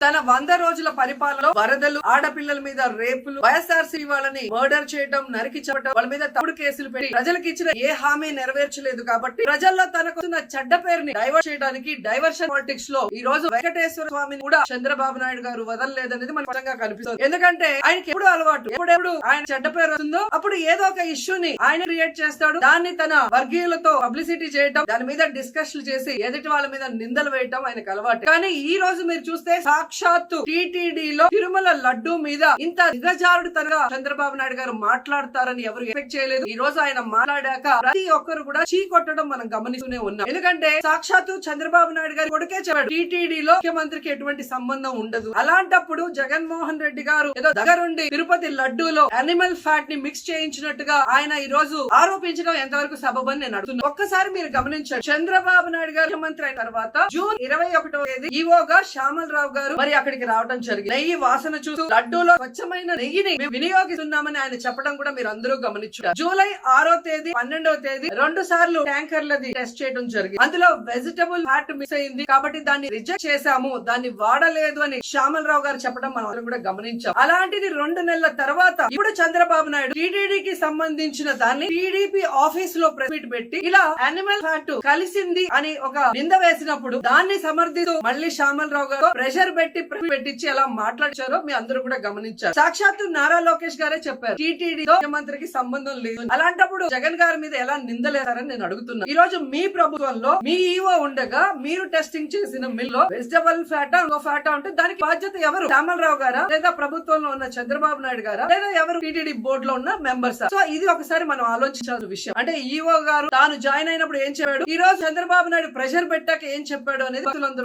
తన వంద రోజుల పరిపాలనలో వరదలు ఆడపిల్లల మీద రేపులు వైఎస్ఆర్సీ వాళ్ళని మర్డర్ చేయడం నరికి చెప్పడం వాళ్ళ మీద తప్పుడు కేసులు పెట్టి ప్రజలకు ఇచ్చిన ఏ హామీ నెరవేర్చలేదు కాబట్టి ప్రజల్లో తనకు చెడ్డ పేరుని డైవర్ట్ చేయడానికి డైవర్షన్ పాలిటిక్స్లో ఈ రోజు వెంకటేశ్వర స్వామిని కూడా చంద్రబాబు నాయుడు గారు వదలలేదనేది మనకు స్పష్టంగా కనిపిస్తుంది. ఎందుకంటే ఆయనకి ఎప్పుడు అలవాటు? ఎప్పుడెప్పుడు ఆయన చెడ్డ పేరు వస్తుందో అప్పుడు ఏదో ఒక ఇష్యూని ఆయన క్రియేట్ చేస్తాడు. దాన్ని తన వర్గీయులతో పబ్లిసిటీ చేయడం దాని మీద డిస్కషన్ చేసి ఎదుటి వాళ్ళ మీద నిందలు వేయటం ఆయనకు అలవాటు. కానీ ఈ రోజు మీరు చూస్తే సాక్షాత్తు టీటీడీలో తిరుమల లడ్డు మీద ఇంత దిగజారుడు తనగా చంద్రబాబు నాయుడు గారు మాట్లాడతారని ఎవరు ఎక్స్పెక్ట్ చేయలేదు. ఈ రోజు ఆయన మాట్లాడాక ప్రతి ఒక్కరు కూడా చీ కొట్టడం మనం గమనిస్తూనే ఉన్నాం. ఎందుకంటే సాక్షాత్తు చంద్రబాబు నాయుడు గారు కొడుకే చెప్పాడు టీటీడీలో ముఖ్యమంత్రికి ఎటువంటి సంబంధం ఉండదు. అలాంటప్పుడు జగన్మోహన్ రెడ్డి గారు ఏదో దగ్గరుండి తిరుపతి లడ్డూలో అనిమల్ ఫ్యాట్ని మిక్స్ చేయించినట్టుగా ఆయన ఈ రోజు ఆరోపించడం ఎంతవరకు సబబని నేను అడుగుతున్నాను ఒక్కసారి మీరు గమనించండి చంద్రబాబు నాయుడు గారు ముఖ్యమంత్రి అయిన తర్వాత జూన్ ఇరవై ఒకటో తేదీ ఈవోగా శ్యామల్ రావు గారు మరి అక్కడికి రావడం జరిగింది. నెయ్యి వాసన చూస్తూ లడ్డూలో స్వచ్ఛమైన నెయ్యిని వినియోగిస్తున్నామని ఆయన చెప్పడం కూడా మీరు అందరూ గమనించారు జూలై ఆరో తేదీ పన్నెండవ తేదీ రెండు సార్లు ట్యాంకర్లది టెస్ట్ చేయడం జరిగింది. అందులో వెజిటబుల్ ఫ్యాట్ మిక్స్ అయింది. కాబట్టి దాన్ని రిజెక్ట్ చేశాము. దాన్ని వాడలేదు అని శ్యామల్ రావు గారు చెప్పడం మనం కూడా గమనించాం. అలాంటిది రెండు నెలల తర్వాత ఇప్పుడు చంద్రబాబు నాయుడు టీడీడీకి సంబంధించిన దాన్ని టీడీపీ ఆఫీస్లో ప్రెస్ మీట్ పెట్టి ఇలా యానిమల్ ఫ్యాట్ కలిసింది అని ఒక నింద వేసినప్పుడు దాన్ని సమర్థిస్తూ మళ్ళీ శ్యామల్ రావు గారు ప్రెషర్ పెట్టి పెట్టి పెట్టించి ఎలా మాట్లాడారో మీ అందరూ కూడా గమనించారు. సాక్షాత్తు నారా లోకేష్ గారే చెప్పారు టీటీడీ ముఖ్యమంత్రికి సంబంధం లేదు. అలాంటప్పుడు జగన్ గారి మీద ఎలా నిందలేస్తారని నేను అడుగుతున్నా. ఈ రోజు మీ ప్రభుత్వంలో మీ ఈవో ఉండగా మీరు టెస్టింగ్ చేసిన మిల్లో వెజిటబుల్ ఫ్యాటా ఇంకో ఫ్యాటా ఉంటే దానికి బాధ్యత ఎవరు? రామలరావు గారా? లేదా ప్రభుత్వంలో ఉన్న చంద్రబాబు నాయుడు గారా? లేదా ఎవరు టీటీడీ బోర్డు లో ఉన్న మెంబర్స్? సో ఇది ఒకసారి మనం ఆలోచించాల్సిన విషయం. అంటే ఈవో గారు తాను జాయిన్ అయినప్పుడు ఏం చెప్పాడు? ఈ రోజు చంద్రబాబు నాయుడు ప్రెషర్ పెట్టాక ఏం చెప్పాడు అనేది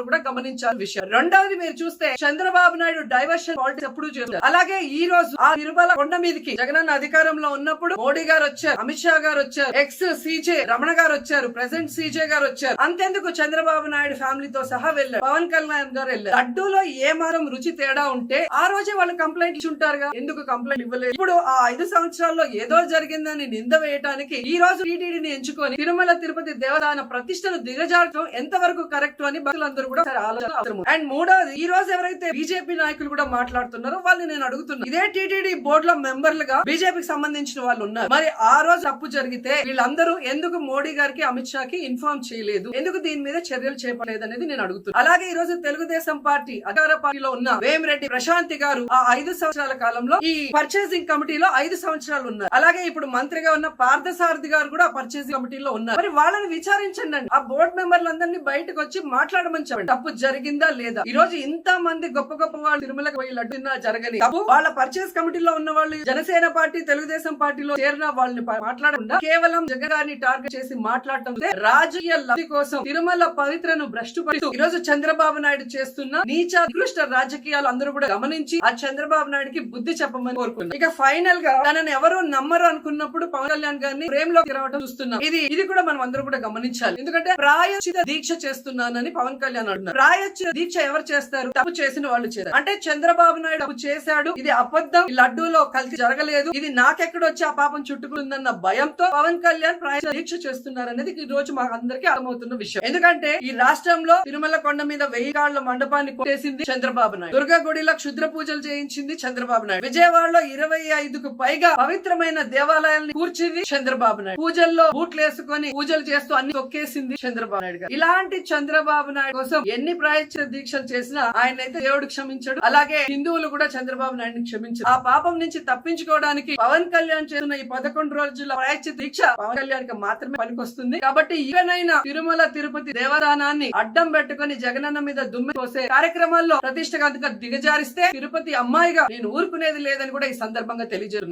కూడా గమనించాల్సిన విషయం. రెండవది మీరు చూసి చూస్తే చంద్రబాబు నాయుడు డైవర్షన్ పాలిటిక్స్ ఎప్పుడు చేస్తారు అలాగే ఈ రోజు ఆ తిరుమల కొండ మీదకి జగనన్న అధికారంలో ఉన్నప్పుడు మోడీ గారు వచ్చారు అమిత్ షా గారు వచ్చారు ఎక్స్ సీజే రమణ గారు వచ్చారు ప్రెసెంట్ సీజే గారు వచ్చారు. అంతెందుకు చంద్రబాబు నాయుడు ఫ్యామిలీతో సహా వెళ్ళారు. పవన్ కళ్యాణ్ గారు వెళ్ళారు. లడ్డూలో ఏ మాత్రం రుచి తేడా ఉంటే ఆ రోజే వాళ్ళు కంప్లైంట్ ఇచ్చి ఉంటారుగా. ఎందుకు కంప్లైంట్ ఇవ్వలేదు? ఇప్పుడు ఆ ఐదు సంవత్సరాల్లో ఏదో జరిగిందని నింద వేయడానికి ఈ రోజు టీటీడీని ఎంచుకొని తిరుమల తిరుపతి దేవదాన ప్రతిష్టను దిగజార్చడం ఎంతవరకు కరెక్ట్ అని భక్తులందరూ కూడా ఆలోచన అవసరం. అండ్ మూడోది ఈ రోజు ఎవరైతే బీజేపీ నాయకులు కూడా మాట్లాడుతున్నారో వాళ్ళని నేను అడుగుతున్నా. ఇదే టీటీడీ బోర్డు లో మెంబర్లుగా బీజేపీకి సంబంధించిన వాళ్ళు ఉన్నారు. మరి ఆ రోజు తప్పు జరిగితే వీళ్ళందరూ ఎందుకు మోడీ గారికి అమిత్ షాకి ఇన్ఫార్మ్ చేయలేదు? ఎందుకు దీని మీద చర్యలు చేపలేదు అనేది నేను అడుగుతున్నాను అలాగే ఈ రోజు తెలుగుదేశం పార్టీ అధికార పార్టీలో ఉన్న వేమిరెడ్డి ప్రశాంతి గారు ఆ ఐదు సంవత్సరాల కాలంలో ఈ పర్చేసింగ్ కమిటీలో ఐదు సంవత్సరాలు ఉన్నారు. అలాగే ఇప్పుడు మంత్రిగా ఉన్న పార్థసారథి గారు కూడా పర్చేసింగ్ కమిటీలో ఉన్నారు. మరి వాళ్ళని విచారించండి. ఆ బోర్డు మెంబర్లందరినీ బయటకు వచ్చి మాట్లాడమని చెప్పండి. తప్పు జరిగిందా లేదా? ఈ రోజు ఇంత మంది గొప్ప గొప్ప వాళ్ళు తిరుమలకి పోయి లడ్డు తిన్నా జరగని. తప్పు వాళ్ళ పర్చేస్ కమిటీలో ఉన్న వాళ్ళు జనసేన పార్టీ తెలుగుదేశం పార్టీలో చేరిన వాళ్ళని మాట్లాడకుండా కేవలం జగన్ గారిని టార్గెట్ చేసి మాట్లాడటం రాజకీయ లబ్ధి కోసం తిరుమల పవిత్రను భ్రష్టుపడుతూ ఈ రోజు చంద్రబాబు నాయుడు చేస్తున్న నీచ నికృష్ట రాజకీయాలు అందరూ కూడా గమనించి ఆ చంద్రబాబు నాయుడుకి బుద్ధి చెప్పమని కోరుకున్నాం. ఇక ఫైనల్గా తనని ఎవరు నమ్మరు అనుకున్నప్పుడు పవన్ కళ్యాణ్ గారిని ప్రేమ్లో రావడం చూస్తున్నాం. ఇది ఇది కూడా మనం అందరూ కూడా గమనించాలి. ఎందుకంటే ప్రాయోచిత దీక్ష చేస్తున్నానని పవన్ కళ్యాణ్ అంటున్నారు. ప్రాయోచిత దీక్ష ఎవరు చేస్తారు? తప్పు చేసిన వాళ్ళు చేశారు. అంటే చంద్రబాబు నాయుడు తప్పు చేశాడు. ఇది అబద్ధం. లడ్డూలో కలిసి జరగలేదు. ఇది నాకెక్కడొచ్చి ఆ పాపం చుట్టుకుందన్న భయంతో పవన్ కళ్యాణ్ ప్రాయశ్చిత దీక్ష చేస్తున్నారనేది ఈ రోజు మాకు అందరికీ అర్థమవుతున్న విషయం. ఎందుకంటే ఈ రాష్ట్రంలో తిరుమల కొండ మీద వెయ్యి కాళ్ళ మండపాన్ని కొట్టేసింది చంద్రబాబు నాయుడు. దుర్గా గుడిలో క్షుద్ర పూజలు చేయించింది చంద్రబాబు నాయుడు. విజయవాడలో ఇరవై ఐదుకు పైగా పవిత్రమైన దేవాలయాల్ని కూర్చింది చంద్రబాబు నాయుడు. పూజల్లో బూట్లు వేసుకొని పూజలు చేస్తూ అన్ని తొక్కేసింది చంద్రబాబు నాయుడు గారు. ఇలాంటి చంద్రబాబు నాయుడు కోసం ఎన్ని ప్రాయశ్చిత దీక్షలు చేసినా ఆయన అయితే దేవుడు క్షమించాడు. అలాగే హిందువులు కూడా చంద్రబాబు నాయుడిని క్షమించారు. ఆ పాపం నుంచి తప్పించుకోవడానికి పవన్ కళ్యాణ్ చేసిన ఈ పదకొండు రోజుల ప్రాయచిత దీక్ష పవన్ కళ్యాణ్కి మాత్రమే పనికొస్తుంది. కాబట్టి ఈవెనైనా తిరుమల తిరుపతి దేవదానాన్ని అడ్డం పెట్టుకొని జగనన్న మీద దుమ్మె పోసే కార్యక్రమాల్లో ప్రతిష్టగా దిగజారిస్తే తిరుపతి అమ్మాయిగా నేను ఊరుకునేది లేదని కూడా ఈ సందర్భంగా తెలియజేస్తున్నా.